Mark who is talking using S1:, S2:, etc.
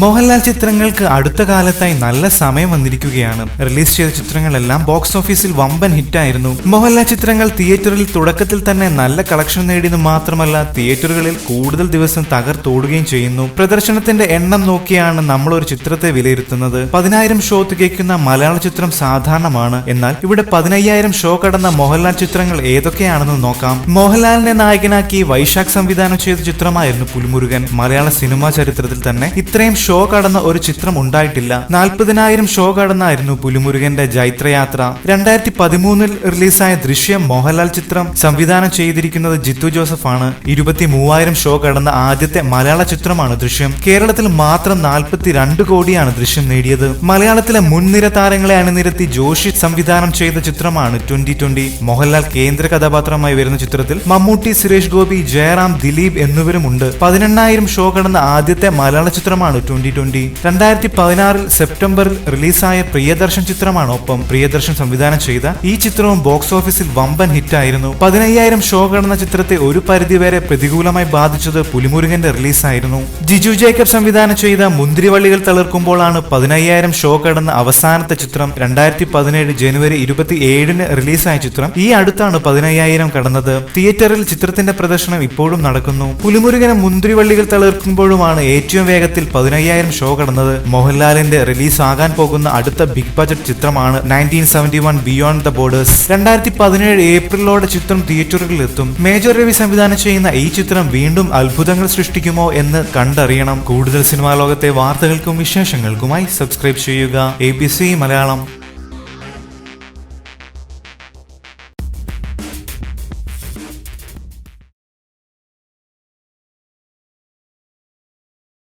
S1: മോഹൻലാൽ ചിത്രങ്ങൾക്ക് അടുത്ത കാലത്തായി നല്ല സമയം വന്നിരിക്കുകയാണ്. റിലീസ് ചെയ്ത ചിത്രങ്ങളെല്ലാം ബോക്സ് ഓഫീസിൽ വമ്പൻ ഹിറ്റായിരുന്നു. മോഹൻലാൽ ചിത്രങ്ങൾ തിയേറ്ററിൽ തുടക്കത്തിൽ തന്നെ നല്ല കളക്ഷൻ നേടിയെന്ന് മാത്രമല്ല തിയേറ്ററുകളിൽ കൂടുതൽ ദിവസം തകർത്തോടുകയും ചെയ്യുന്നു. പ്രദർശനത്തിന്റെ എണ്ണം നോക്കിയാണ് നമ്മൾ ഒരു ചിത്രത്തെ വിലയിരുത്തുന്നത്. പതിനായിരം ഷോ തികയ്ക്കുന്ന മലയാള ചിത്രം സാധാരണമാണ്. എന്നാൽ ഇവിടെ പതിനയ്യായിരം ഷോ കടന്ന മോഹൻലാൽ ചിത്രങ്ങൾ ഏതൊക്കെയാണെന്ന് നോക്കാം. മോഹൻലാലിനെ നായകനാക്കി വൈശാഖ് സംവിധാനം ചെയ്ത ചിത്രമായിരുന്നു പുലിമുരുകൻ മലയാള സിനിമാ ചരിത്രത്തിൽ തന്നെ ഇത്രയും ഷോ കടന്ന ഒരു ചിത്രം ഉണ്ടായിട്ടില്ല. നാൽപ്പതിനായിരം ഷോ കടന്നായിരുന്നു പുലിമുരുകന്റെ ജൈത്രയാത്ര. രണ്ടായിരത്തി പതിമൂന്നിൽ റിലീസായ ദൃശ്യം മോഹൻലാൽ ചിത്രം. സംവിധാനം ചെയ്തിരിക്കുന്നത് ജിത്തു ജോസഫ് ആണ് ഇരുപത്തി മൂവായിരം ഷോ കടന്ന ആദ്യത്തെ മലയാള ചിത്രമാണ് ദൃശ്യം. കേരളത്തിൽ മാത്രം നാൽപ്പത്തി രണ്ട് കോടിയാണ് ദൃശ്യം നേടിയത്. മലയാളത്തിലെ മുൻനിര താരങ്ങളെ അണിനിരത്തി ജോഷി സംവിധാനം ചെയ്ത ചിത്രമാണ് ട്വന്റി ട്വന്റി. മോഹൻലാൽ കേന്ദ്ര കഥാപാത്രമായി വരുന്ന ചിത്രത്തിൽ മമ്മൂട്ടി സുരേഷ് ഗോപി ജയറാം ദിലീപ് എന്നിവരുമുണ്ട്. പതിനെണ്ണായിരം ഷോ കടന്ന ആദ്യത്തെ മലയാള ചിത്രമാണ് ട്വന്റി ട്വന്റി രണ്ടായിരത്തി പതിനാറിൽ സെപ്റ്റംബറിൽ റിലീസായ പ്രിയദർശൻ ചിത്രമാണ് ഒപ്പം പ്രിയദർശൻ സംവിധാനം ചെയ്ത. ഈ ചിത്രവും ബോക്സ് ഓഫീസിൽ വമ്പൻ ഹിറ്റായിരുന്നു. പതിനയ്യായിരം ഷോ കടന്ന ചിത്രത്തെ ഒരു പരിധിവരെ പ്രതികൂലമായി ബാധിച്ചത് പുലിമുരുകന്റെ റിലീസായിരുന്നു. ജിജു ജേക്കബ് സംവിധാനം ചെയ്ത മുന്തിരിവള്ളികൾ തളിർക്കുമ്പോഴാണ് പതിനയ്യായിരം ഷോ കടന്ന അവസാനത്തെ ചിത്രം രണ്ടായിരത്തി പതിനേഴ് ജനുവരി ഇരുപത്തി ഏഴിന് റിലീസായ ചിത്രം. ഈ അടുത്താണ് പതിനയ്യായിരം കടന്നത്. തിയേറ്ററിൽ ചിത്രത്തിന്റെ പ്രദർശനം ഇപ്പോഴും നടക്കുന്നു. പുലിമുരുകനെ മുന്തിരിവള്ളികൾ തളിർക്കുമ്പോഴുമാണ് ഏറ്റവും വേഗത്തിൽ പതിനയ്യായിരം ഷോ കടന്നത് മോഹൻലാലിന്റെ റിലീസ് ആകാൻ പോകുന്ന അടുത്ത ബിഗ് ബജറ്റ് ചിത്രമാണ് nineteen seventy one beyond the borders. രണ്ടായിരത്തി പതിനേഴ് ഏപ്രിലോടെ ചിത്രം തിയേറ്ററുകളിൽ എത്തും മേജർ രവി സംവിധാനം ചെയ്യുന്ന ഈ ചിത്രം വീണ്ടും അത്ഭുതങ്ങൾ സൃഷ്ടിക്കുമോ എന്ന് കണ്ടറിയണം. കൂടുതൽ സിനിമാ ലോകത്തെ വാർത്തകൾക്കും വിശേഷങ്ങൾക്കുമായി സബ്സ്ക്രൈബ് ചെയ്യുക. A B C Malayalam.